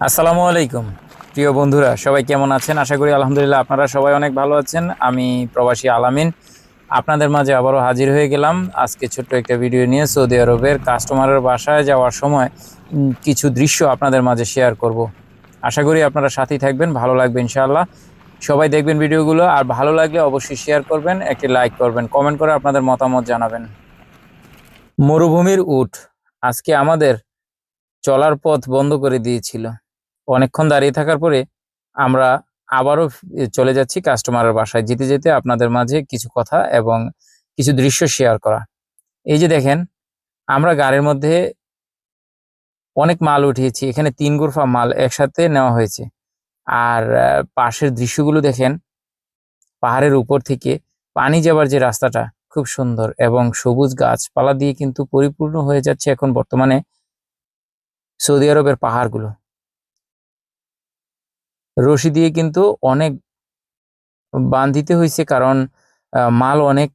আসসালামু আলাইকুম। প্রিয় বন্ধুরা, সবাই কেমন আছেন? আশা করি আলহামদুলিল্লাহ আপনারা সবাই অনেক ভালো আছেন। আমি প্রবাসী আলামিন। আপনাদের মাঝে আবারও হাজির হয়ে গেলাম। আজকে ছোট্ট একটা ভিডিও নিয়ে সৌদি আরবের কাস্টমারের বাসায় যাওয়ার সময় কিছু দৃশ্য আপনাদের মাঝে শেয়ার করব। আশা করি আপনারা সাথেই থাকবেন, ভালো লাগবে ইনশাআল্লাহ। সবাই দেখবেন ভিডিওগুলো, আর ভালো লাগলে অবশ্যই শেয়ার করবেন, একটি লাইক করবেন কমেন্ট করে আপনাদের মতামত জানাবেন। মরুভূমির উট আজকে আমাদের চলার পথ বন্ধ করে দিয়েছিল। অনেকক্ষণ দাঁড়িয়ে থাকার পরে আমরা আবারও চলে যাচ্ছি কাস্টমারের বাসায় যেতে যেতে আপনাদের মাঝে কিছু কথা এবং কিছু দৃশ্য শেয়ার করা। এই যে দেখেন, আমরা গাড়ির মধ্যে অনেক মাল উঠিয়েছি। এখানে তিন গুরফা মাল একসাথে নেওয়া হয়েছে। আর পাশের দৃশ্যগুলো দেখেন, পাহাড়ের উপর থেকে পানি যাবার যে রাস্তাটা খুব সুন্দর এবং সবুজ গাছপালা দিয়ে কিন্তু পরিপূর্ণ হয়ে যাচ্ছে এখন বর্তমানে সৌদি আরবের পাহাড়গুলো। রশি দিয়ে কিন্তু অনেক বান্ধিতে হয়েছে, কারণ মাল অনেক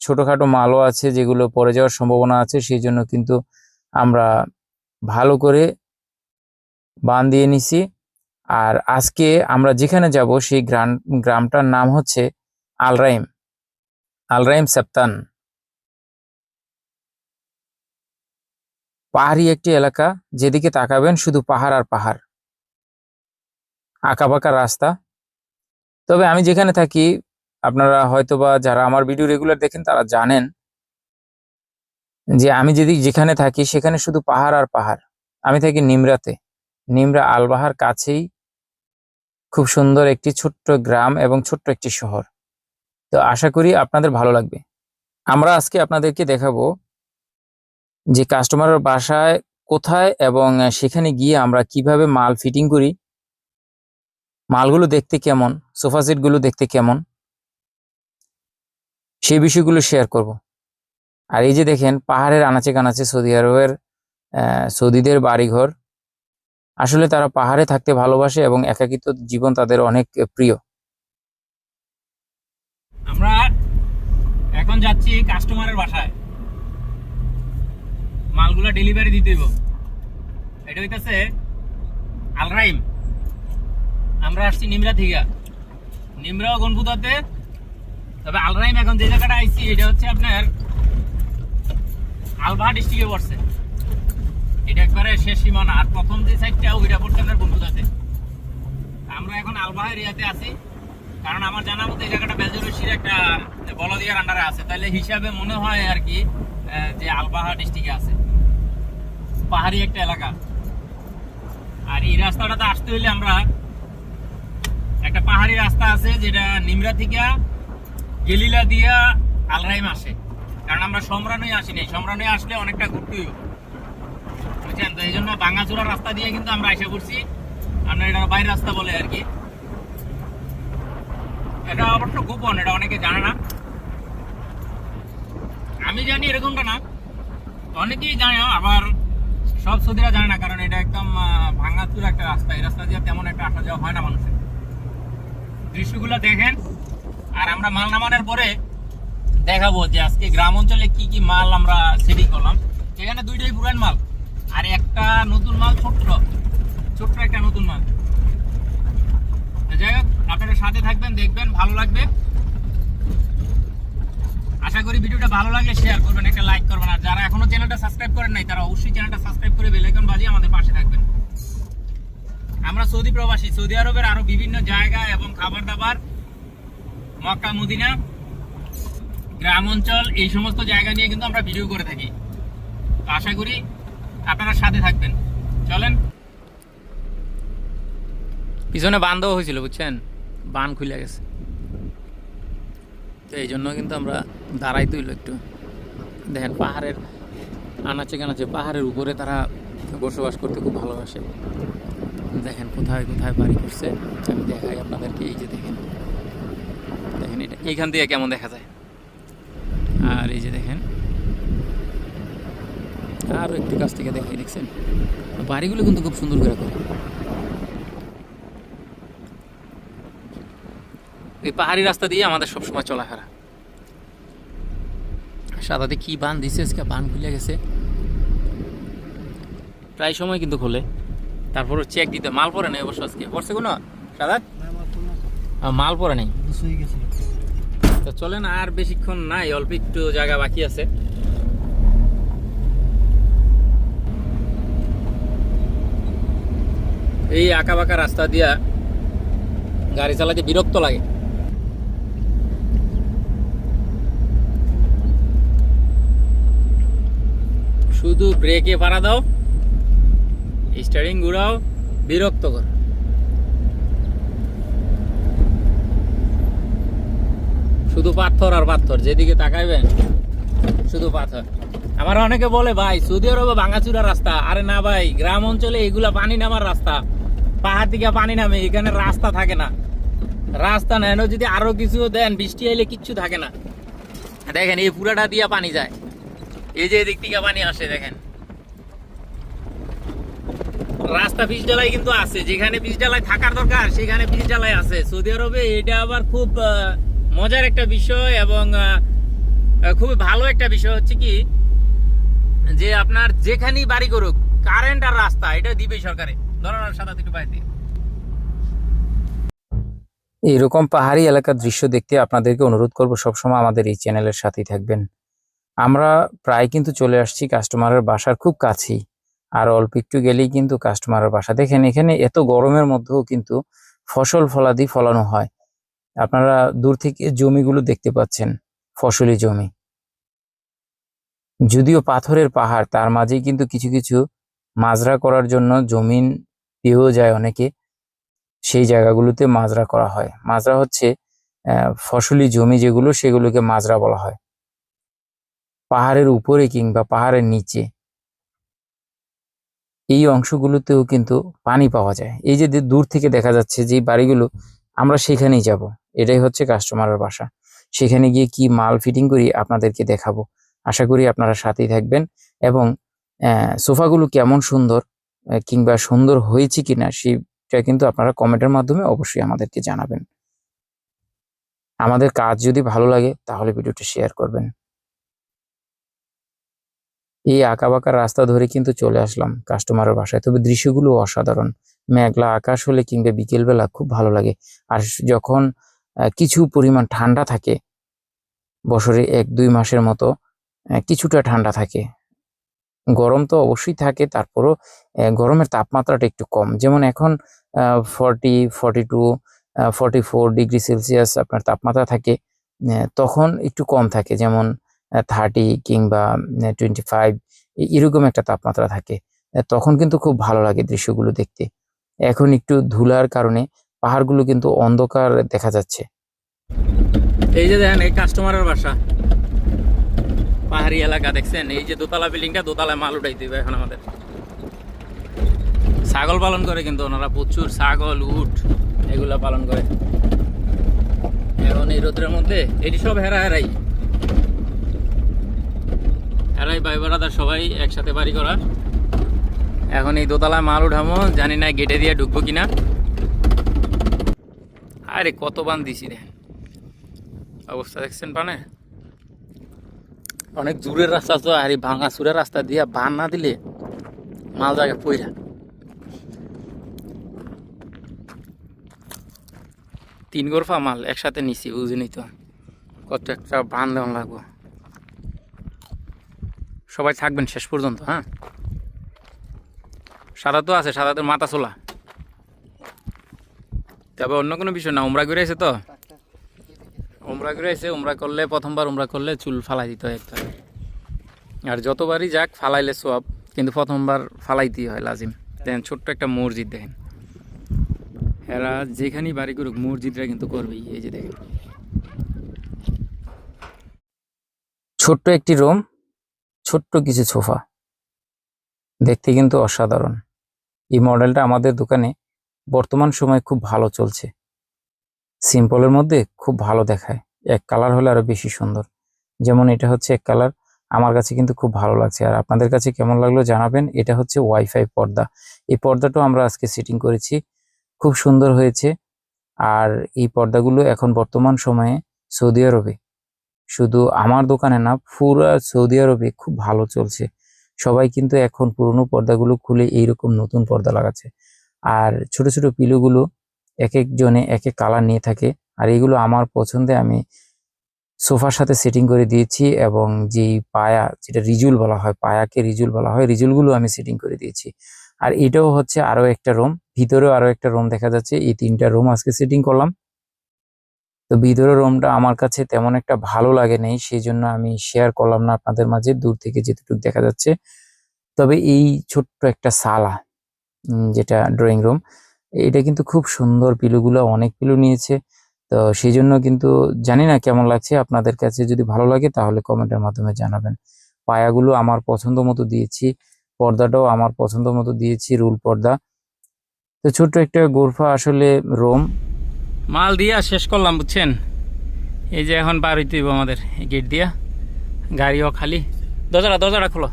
ছোটখাটো মালও আছে যেগুলো পড়ে যাওয়ার সম্ভাবনা আছে, সেই জন্য কিন্তু আমরা ভালো করে বান দিয়ে নিছি। আর আজকে আমরা যেখানে যাব সেই গ্রাম, গ্রামটার নাম হচ্ছে আলরাইম আলরাইম সেপ্তান। পাহাড়ি একটি এলাকা, যেদিকে তাকাবেন শুধু পাহাড় আর পাহাড়। আঁকাবাঁকা রাস্তা। তবে আমি যেখানে থাকি, আপনারা হয়তোবা যারা আমার ভিডিও রেগুলার দেখেন, তারা জানেন যে আমি যদি যেখানে থাকি, সেখানে শুধু পাহাড় আর পাহাড়। আমি থাকি নিমরাতে। নিমরা আলবাহার কাছেই খুব সুন্দর একটি ছোট্ট গ্রাম এবং ছোট্ট একটি শহর। তো আশা করি আপনাদের ভালো লাগবে। আমরা আজকে আপনাদেরকে দেখাবো যে কাস্টমারের বাসায় কোথায় এবং সেখানে গিয়ে আমরা কীভাবে মাল ফিটিং করি। মালগুলো দেখতে কেমন? সোফা সেটগুলো দেখতে কেমন? সেই বিষয়গুলো শেয়ার করব। আর এই যে দেখেন, পাহাড়ের আনাচে কানাচে সৌদি আরবের সৌদিদের বাড়িঘর। আসলে তারা পাহাড়ে থাকতে ভালোবাসে এবং একাকিত্ব জীবন তাদের অনেক প্রিয়। আমরা এখন যাচ্ছি কাস্টমারের বাসায়। মালগুলা ডেলিভারি দিতে এটা হইতাছে আলরাইম। আমরা আসছি নিমরা থেকে। নিমরা ও গনপুতাতে তবে আলরাইম এখন যে জায়গাটা আইছি, এটা হচ্ছে আপনার আলবাহা ডিস্ট্রিক্টে পড়ছে। এটা একবারে শেষ সীমানা। আর প্রথম যে সাইডটা ওইটা পড়ছে আপনার গনপুতাতে আমরা এখন আলবাহা এরিয়াতে আছি। কারণ আমার জানা মতো এই জায়গাটা বেজরসির একটা বলদিয়ার আন্ডারে আছে। তাহলে হিসাবে মনে হয় আর কি যে আলবাহা ডিস্ট্রিক্টে আছে। পাহাড়ি একটা এলাকা। আর এই রাস্তাটাতে আসতে হইলে আমরা একটা পাহাড়ি রাস্তা আছে যেটা নিমরা থেকে গেলিলা দিয়া আলরাইম আসে কারণ আমরা সম্রানই আসিনি সম্রানই আসলে অনেকটা ঘুরতে বুঝছেন? তো এই জন্য ভাঙাচোরা রাস্তা দিয়ে কিন্তু আমরা এসে করছি আমরা এটা বাইরের রাস্তা বলে আর কি। এটা অবশ্য গোপন, এটা অনেকে জানে না। আমি জানি এরকমটা না। অনেকেই জানে, আবার সব সৌদিরা জানে না, কারণ এটা একদম ভাঙাচুর একটা রাস্তা। এই রাস্তা দিয়ে তেমন একটা আসা যাওয়া হয় না মানুষের। দৃশ্যগুলো দেখেন। আর আমরা মাল নামানোর পরে দেখাবো যে আজকে গ্রাম অঞ্চলে কি কি মাল আমরা সেটিং করলাম। এখানে দুইটাই পুরান মাল, আর একটা নতুন মাল ছোট্ট ছোট্ট একটা নতুন মাল। যাই হোক, আপনারা সাথে থাকবেন, দেখবেন, ভালো লাগবে। আশা করি ভিডিওটা ভালো লাগলে শেয়ার করবেন, একটা লাইক করবেন। আর যারা এখনও চ্যানেলটা সাবস্ক্রাইব করেন নাই, তারা অবশ্যই চ্যানেলটা সাবস্ক্রাইব করে বেল আইকন বাজিয়ে আমাদের পাশে থাকবেন। আমরা সৌদি প্রবাসী, সৌদি আরবের আরও বিভিন্ন জায়গা এবং খাবার দাবার মক্কা, মদিনা, গ্রাম অঞ্চল, এই সমস্ত জায়গা নিয়ে কিন্তু আমরা ভিডিও করে থাকি। তো আশা করি আপনারা সাথে থাকবেন। চলেন। পিছনে বান দেওয়া হয়েছিল, বুঝছেন? বান খুলে গেছে। তো এই জন্য কিন্তু আমরা দাঁড়াই তুইল একটু। দেখেন, পাহাড়ের আনাচে কানাচে, পাহাড়ের উপরে তারা বসবাস করতে খুব ভালোবাসে। দেখেন কোথায় কোথায় বাড়ি করছে, আমি দেখাই আপনাদেরকে, এই যে দেখেন। দেখেন এটা। এইখান থেকে কেমন দেখা যায়? আর এই যে দেখেন। আরও একটু কাছ থেকে দেখাই, দেখছেন? বাড়িগুলো কিন্তু খুব সুন্দর করে করে। এই পাহাড়ি রাস্তা দিয়ে আমাদের সবসময় চলাফেরা। সাদাতে কি বান দিছে, আজকে বান খুলে গেছে। প্রায় সময় কিন্তু খোলে। তারপর চেক দিতে মাল পরে নেই অবশ্য আজকে। পড়ছে কোনো? সাদা মাল পরে নেই। তো চলেন, আর বেশিক্ষণ নাই, অল্প একটু জায়গা বাকি আছে। এই আঁকা বাঁকা রাস্তা দিয়া গাড়ি চালাতে বিরক্ত লাগে। শুধু ব্রেকে পাড়া দাও। স্টারিং ঘুরাও বিরক্ত কর শুধু পাথর আর পাথর, যেদিকে তাকাইবেন, শুধু পাথর। আমার অনেকে বলে, ভাই, সৌদি আরবে ভাঙাচুরা রাস্তা। আরে না ভাই, গ্রাম অঞ্চলে এগুলা পানি নামার রাস্তা। পাহাড় থেকে পানি নামে, এখানে রাস্তা থাকে না। রাস্তা নেন, যদি আরও কিছু দেন, বৃষ্টি এলে কিচ্ছু থাকে না। দেখেন, এই পুরাটা দিয়া পানি যায়। এই যে এদিক থেকে পানি আসে, দেখেন। রাস্তা পিচ ডালাই কিন্তু আছে। যেখানে পিচ ডালাই থাকার দরকার, সেখানে পিচ ডালাই আছে। সৌদি আরবে এটা আবার খুব মজার একটা বিষয় এবং খুবই ভালো একটা বিষয় হচ্ছে কি, যে আপনার যেখানেই বাড়ি করুক কারেন্ট আর রাস্তা, এটা দিবে সরকারে। ধরুন সাদা একটু বাইরে এইরকম পাহাড়ি এলাকার দৃশ্য দেখতে আপনাদেরকে অনুরোধ করব সবসময় আমাদের এই চ্যানেলের সাথেই থাকবেন। আমরা প্রায় কিন্তু চলে আসছি কাস্টমারের বাসার খুব কাছেই। আর অল্প একটু গেলেই কিন্তু কাস্টমারের বাসা। দেখেন, এখানে এত গরমের মধ্যেও কিন্তু ফসল ফলাদি ফলানো হয়। আপনারা দূর থেকে জমিগুলো দেখতে পাচ্ছেন, ফসলি জমি। যদিও পাথরের পাহাড়, তার মাঝেই কিন্তু কিছু কিছু মাজরা করার জন্য জমিন পেয়েও যায় অনেকে। সেই জায়গাগুলোতে মাজরা করা হয়। মাজরা হচ্ছে ফসলি জমি যেগুলো, সেগুলোকে মাজরা বলা হয়। পাহাড়ের উপরে কিংবা পাহাড়ের নিচে। এই অংশগুলোতেও কিন্তু পানি পাওয়া যায়। এই যে দূর থেকে দেখা যাচ্ছে যে বাড়িগুলো, আমরা সেখানেই যাব। এটাই হচ্ছে কাস্টমারের বাসা। সেখানে গিয়ে কি মাল ফিটিং করি আপনাদেরকে দেখাবো। আশা করি আপনারা সাথেই থাকবেন এবং সোফাগুলো কেমন সুন্দর কিংবা সুন্দর হয়েছে কিনা সেটা কিন্তু আপনারা কমেন্টের মাধ্যমে অবশ্যই আমাদেরকে জানাবেন। আমাদের কাজ যদি ভালো লাগে তাহলে ভিডিওটি শেয়ার করবেন। এই আঁকাবাঁকা রাস্তা ধরে কিন্তু চলে আসলাম কাস্টমারের বাসায়। তবে দৃশ্যগুলো অসাধারণ। মেঘলা আকাশ হলে কিংবা বিকেলবেলা খুব ভালো লাগে। আর যখন কিছু পরিমাণ ঠান্ডা থাকে, বছরে এক, দুই মাসের মতো কিছুটা ঠান্ডা থাকে। গরম তো অবশ্যই থাকে, তারপরও গরমের তাপমাত্রাটা একটু কম। যেমন এখন forty forty two forty four degree Celsius আপনার তাপমাত্রা থাকে তখন একটু কম থাকে। যেমন থার্টি কিংবা টোয়েন্টি ফাইভ এরকম একটা তাপমাত্রা থাকে। তখন কিন্তু খুব ভালো লাগে দৃশ্যগুলো দেখতে। এখন একটু ধুলার কারণে পাহাড়গুলো কিন্তু অন্ধকার দেখা যাচ্ছে। এই যে দেখেন, এই কাস্টমারের বাসা। পাহাড়ি এলাকা, দেখছেন? এই যে দোতলা বিল্ডিংটা, দোতলায় মাল উঠাই দিবে এখন আমাদের। ছাগল পালন করে কিন্তু ওনারা, প্রচুর ছাগল, উট, এগুলা পালন করে। এখন এই রোদ্রের মধ্যে, এটি সব হেরা হেরাই হেরাই ভাই বেড়াদার সবাই একসাথে বাড়ি করা এখন এই দোতলায় মাল উঠামো জানি না গেটে দিয়ে ঢুকবো কিনা। আরে, কত বান দিছি দেখেন অবস্থা দেখছেন পানে? অনেক দূরের রাস্তা তো, আর ভাঙা সুরের রাস্তা দিয়ে বান না দিলে মাল জায়গা পইরা। তিন গোরফা মাল একসাথে নিছি, বুঝিনি তো। কত একটা বান দেওয়া লাগবো। সবাই থাকবেন শেষ পর্যন্ত হ্যাঁ? সাদা তো আছে সাদাদের মাথা চোলা। তবে অন্য কোনো বিষয় না, উমরা করে আছে তো। উমরা করে এসে উমরা করলে, প্রথমবার উমরা করলে চুল ফালাই দিতে হয় একটা। আর যতবারই যাক, ফালাইলে সব, কিন্তু প্রথমবার ফালাইতেই হয়, লাজিম। দেখেন ছোট্ট একটা মসজিদ দেখেন। এরা যেখানেই বাড়ি করুক মসজিদরা কিন্তু করবেই, এই যে দেখেন। ছোট্ট একটি রুম ছোট্ট কিছু সোফা দেখতে কিন্তু অসাধারণ। এই মডেলটা আমাদের দোকানে বর্তমান সময়ে খুব ভালো চলছে। সিম্পলের মধ্যে খুব ভালো দেখায়। এক কালার হলে আরও বেশি সুন্দর। যেমন এটা হচ্ছে এক কালার। আমার কাছে কিন্তু খুব ভালো লাগছে। আর আপনাদের কাছে কেমন লাগল জানাবেন। এটা হচ্ছে ওয়াইফাই পর্দা। এই পর্দাটাও আমরা আজকে সেটিং করেছি। খুব সুন্দর হয়েছে। আর এই পর্দাগুলো এখন বর্তমান সময়ে সৌদি আরবে শুধু আমার দোকানে না, পুরো সৌদি আরবে খুব ভালো চলছে। সবাই কিন্তু এখন পুরনো পর্দাগুলো খুলে এইরকম নতুন পর্দা লাগাচ্ছে। আর ছোট ছোট পিলুগুলো এক একজনে এক এক কালার নিয়ে থাকে। আর এগুলো আমার পছন্দে আমি সোফার সাথে সেটিং করে দিয়েছি এবং যেই পায়া, যেটা রিজুল বলা হয়, পায়াকে রিজুল বলা হয়, রিজুলগুলো আমি সেটিং করে দিয়েছি। আর এটাও হচ্ছে আরও একটা রুম, ভিতরেও আরও একটা রুম দেখা যাচ্ছে। এই তিনটা রুম আজকে সেটিং করলাম। তো ভিতরের রুমটা আমার কাছে তেমন একটা ভালো লাগে নেই সেই জন্য আমি শেয়ার করলাম না আপনাদের মাঝে, দূর থেকে যেটুকু দেখা যাচ্ছে। তবে এই ছোট্ট একটা সালা যেটা ড্রয়িং রুম এটা কিন্তু খুব সুন্দর পিলুগুলো, অনেক পিলু নিয়েছে। তো সেই জন্য কিন্তু জানি না কেমন লাগছে, আপনাদের কাছে যদি ভালো লাগে তাহলে কমেন্টের মাধ্যমে জানাবেন। পায়াগুলো আমার পছন্দ মতো দিয়েছি, পর্দাটাও আমার পছন্দ মতো দিয়েছি, রুল পর্দা। তো ছোট্ট একটা গোরফা আসলে রোম মাল দিয়া শেষ করলাম, বুঝছেন? এই যে এখন বার হইতে আমাদের এই গেট দিয়া। গাড়িও খালি। দরজাটা দরজাটা খোলো।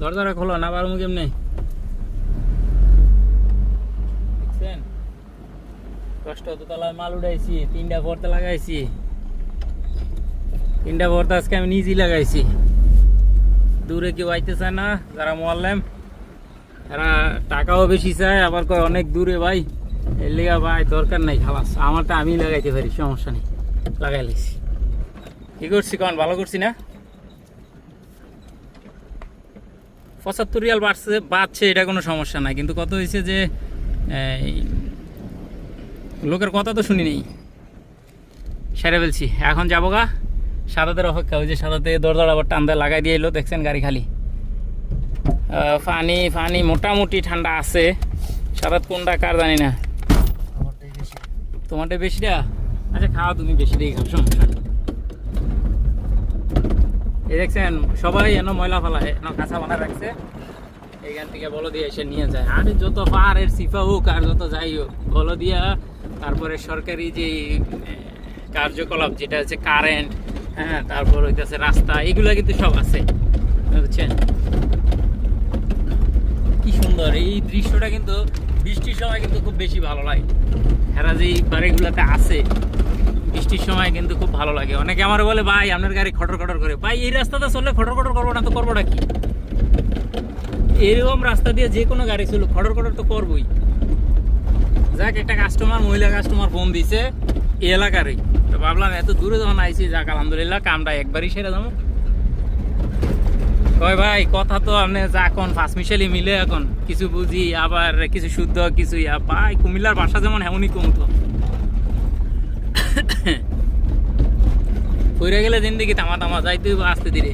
দরজাটা খোলো, না পারব কেমনি? দেখছেন? কষ্ট তো তলায় মাল উঠাইছি, তিনটা ভর্তা লাগাইছি। তিনটা ভর্তা আজকে আমি নিজেই লাগাইছি। দূরে কেউ আইতে চায় না, যারা মোয়াল্লাম। এরা টাকাও বেশি চায়, আবার কয় অনেক দূরে ভাই। এর ভাই দরকার নাই খালাস আমারটা আমি লাগাইতে পারি, সমস্যা নেই। লাগাই লাইছি। কি করছি কন? ভালো করছি না? পঁচাত্তর রিয়াল বাড়ছে বাড়ছে, এটা কোনো সমস্যা নাই। কিন্তু কত হয়েছে যে লোকের কথা তো শুনি নেই। সেরে ফেলছি। এখন যাব গা। সাদাতের অপেক্ষা। ওই যে সাদাতে দরজার আবার টান্দা লাগাই দিয়ে এলো, দেখছেন গাড়ি খালি। পানি পানি মোটামুটি ঠান্ডা আছে। সাদাত কোনটা, কার জানি না। তোমারটা বেশিটা আচ্ছা খাও, তুমি বেশি দিয়ে খাও সমস্যা এই দেখছেন, সবাই এন ময়লা ফেলায়, এন কাঁচা বানা রাখছে। এইখান থেকে বলো দিয়ে এসে নিয়ে যায়। আর যত পাহাড়ের সিফা হোক আর যত যাই হোক, বলো দিয়া, তারপরে সরকারি যে কার্যকলাপ যেটা হচ্ছে কারেন্ট হ্যাঁ তারপর হইতেছে রাস্তা, এগুলো কিন্তু সব আছে, বুঝছেন? কি সুন্দর, এই দৃশ্যটা কিন্তু বৃষ্টির সময় কিন্তু খুব বেশি ভালো লাগে। এরা যে এই বাড়িগুলোতে আছে, বৃষ্টির সময় কিন্তু খুব ভালো লাগে। অনেকে আমার বলে, ভাই, আপনার গাড়ি খটর খটর করে। ভাই, এই রাস্তাতে চললে খটর খটর করব না তো করব করবোটা কি? এরকম রাস্তা দিয়ে যে কোনো গাড়ি ছিল খটর খটর তো করবই। যাক, একটা কাস্টমার মহিলা কাস্টমার ফোন দিছে এলাকারই। তো ভাবলাম, এত দূরে যখন আইছি, যাক, আলহামদুলিল্লাহ, কামটা একবারই সেরে যাব। কয় ভাই, কথা তো আপনি যা কোন পাঁচ মিশালি মিলে এখন। কিছু বুঝি, আবার কিছু শুদ্ধ, কিছু ইয়া। ভাই, কুমিল্লার ভাষা যেমন এমনই কমতো কইরা গেলে জিন্দিগি তামা তামা, যাইতে হইব আস্তে ধীরে।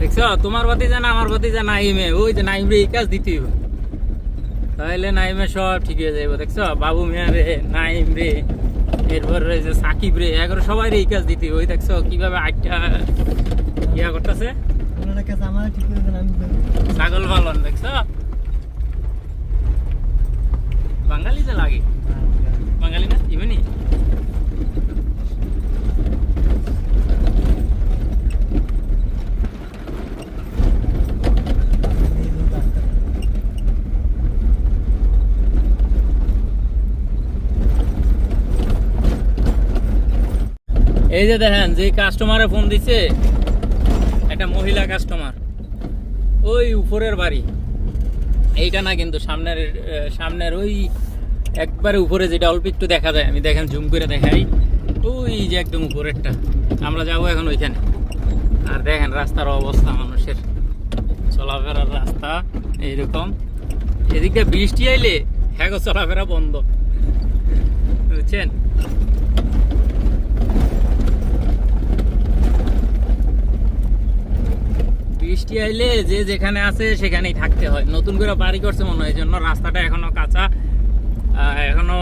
দেখছ, তোমার বাতি জানা আমার বাতি জানা নাইমে। ওই যে নাইম রে কাজ দিতে তাহলে নাইমে সব ঠিক হয়ে যাইব, দেখছ? বাবু মিয়া রে নাইম রে এরপর রয়েছে সাকিব রে এগারো সবাই এই কাজ দিতে। ওই দেখছ কীভাবে আটটা ইয়া করতেছে? ছাগল পালন দেখছ? বাঙালি যে লাগে। বাঙালি। না? ইভেনি এই যে দেখেন, যে কাস্টমারে ফোন দিছে, একটা মহিলা কাস্টমার ওই উপরের বাড়ি। এইটা না কিন্তু সামনের সামনের ওই একবারে উপরে যেটা অল্প একটু দেখা যায়। আমি দেখেন জুম করে দেখাই। ওই যে একদম উপরেরটা। আমরা যাব এখন ওইখানে। আর দেখেন, রাস্তার অবস্থা মানুষের। চলাফেরার রাস্তা এইরকম। এদিকে বৃষ্টি আইলে হ্যাঁ চলাফেরা বন্ধ। বুঝছেন? বৃষ্টি আইলে যে যেখানে আছে সেখানেই থাকতে হয়। নতুন করে বাড়ি করছে মনে হয় জন্য রাস্তাটা এখনও কাঁচা। এখনও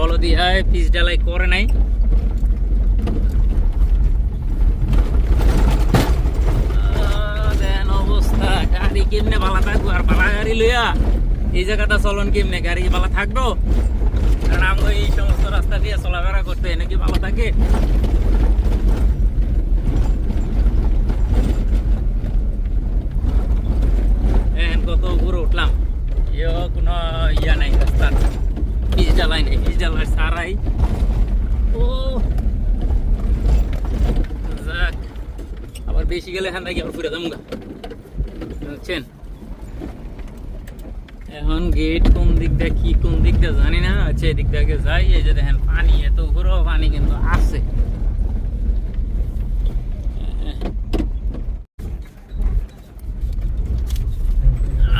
বলদিয়ায় পিচ ডালাই করে নাই। অবস্থা। গাড়ি কেমনে বালা থাকব? আর বালা গাড়ি লইয়া এই জায়গাটা চলন কেমনে? গাড়ি বালা থাকব? কারণ আমি এই সমস্ত রাস্তা দিয়ে চলাফেরা করতে নাকি ভালো থাকে এখন কত উপরে উঠলাম ইয়ে কোনো ইয়া নাই, রাস্তার পিচ ডালাই নাই পিচ ডালাই সারাই। ও আবার বেশি গেলে এখান থেকে আবার ফিরে যাব বুঝছেন এখন গেট কোন দিক দিয়ে কি, কোন দিক দিয়ে জানি না আচ্ছা এদিক থেকে যাই, এই যে দেখেন পানি, এত উপরেও পানি কিন্তু আছে।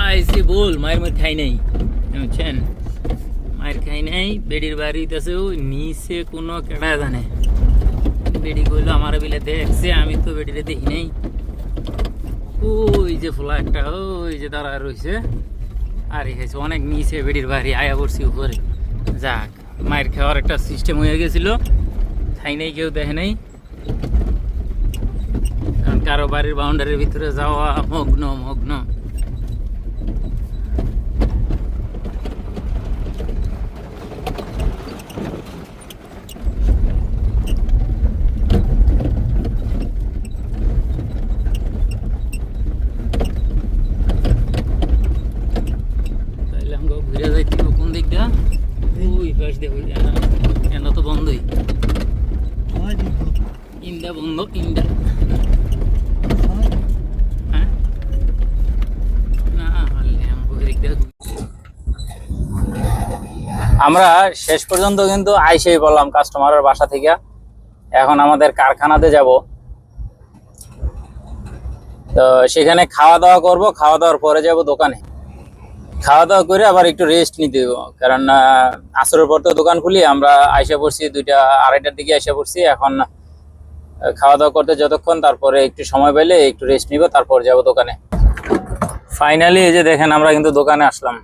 আইসি বল, মায়ের মধ্যে খাই নাই। বুঝছেন মায়ের খাই নাই, বেডির বাড়িতে আছে ওই নিচে কোনো কেডা জানে। বেডি কইলো, আমার বিলে দেখছে আমি তো বেডিরে দেখি নাই। ওই যে ফোলা একটা, ওই যে দাঁড়া রয়েছে আরে হেছে অনেক নিচে বেডির বাড়ি, আয়া পড়ছি উপরে। যাক, মায়ের খাওয়ার একটা সিস্টেম হয়ে গেছিল। খাই নাই, কেউ দেখে নাই। কারণ কারও বাড়ির বাউন্ডারির ভিতরে যাওয়া মগ্ন মগ্ন তাইলে আমাকে ঘুরে যাইতে হবে কোন দিকটা ওই পাশ দিয়ে ওই কেন তো বন্ধই ইন্ডা বন্ধ ইন্ডা হ্যাঁ না হলে আমাকে দিক দিয়ে আমরা শেষ পর্যন্ত কিন্তু আইসেই বললাম কাস্টমারের বাসা থেকে। এখন আমাদের কারখানাতে যাব। তো সেখানে খাওয়া দাওয়া করব খাওয়া দাওয়ার পরে যাব দোকানে। খাওয়া দাওয়া করে আবার একটু রেস্ট নিতে দেবো কারণ আসরের পর তো দোকান খুলি, আমরা আইসা পড়ছি দুইটা, আড়াইটার দিকে আইসা পড়ছি। এখন খাওয়া দাওয়া করতে যতক্ষণ, তারপরে একটু সময় পেলে একটু রেস্ট নিব, তারপর যাব দোকানে। ফাইনালি এই যে দেখেন, আমরা কিন্তু দোকানে আসলাম।